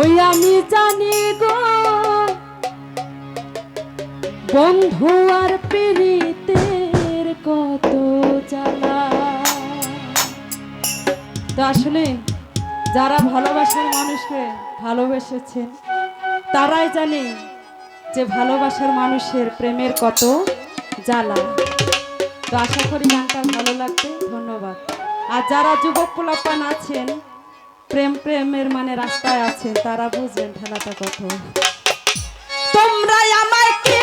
ওই আমি জানি গো, বন্ধু আর পিড়িতের কত জ্বালা। তো আসলে যারা ভালোবাসার মানুষকে ভালোবেসেছেন, তারাই জানে যে ভালোবাসার মানুষের প্রেমের কত জ্বালা। তো আশা করি গানটা ভালো লাগবে, ধন্যবাদ। আর যারা যুবক পোলাপান আছেন প্রেম প্রেমের মানে রাস্তায় আছে তারা বুঝবেন খেলাটা কত। তোমরা আমায় কি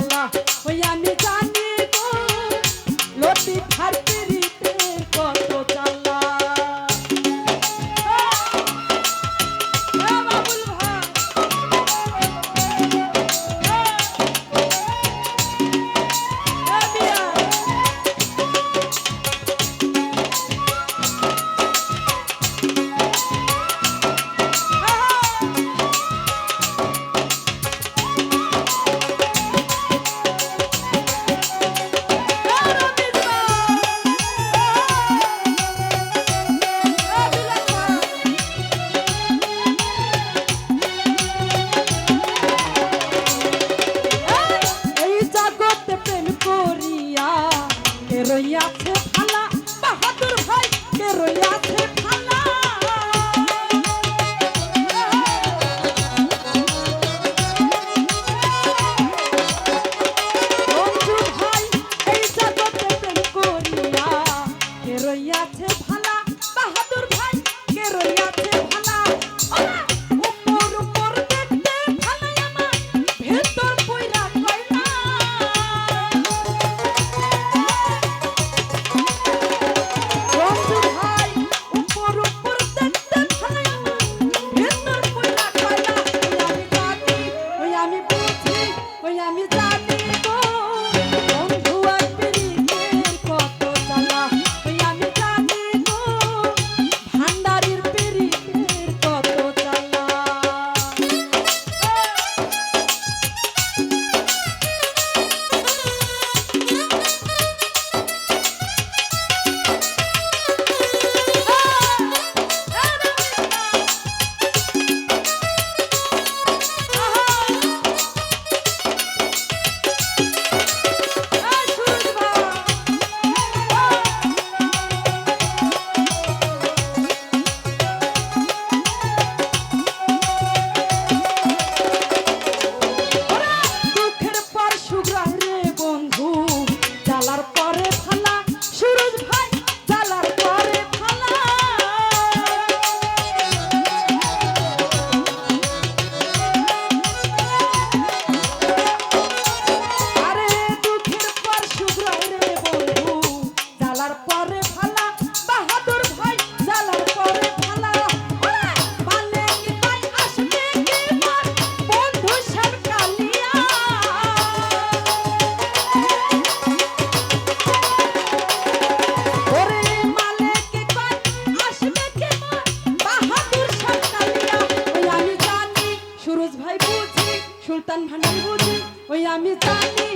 মালা ওই আমি জানি আমি জানি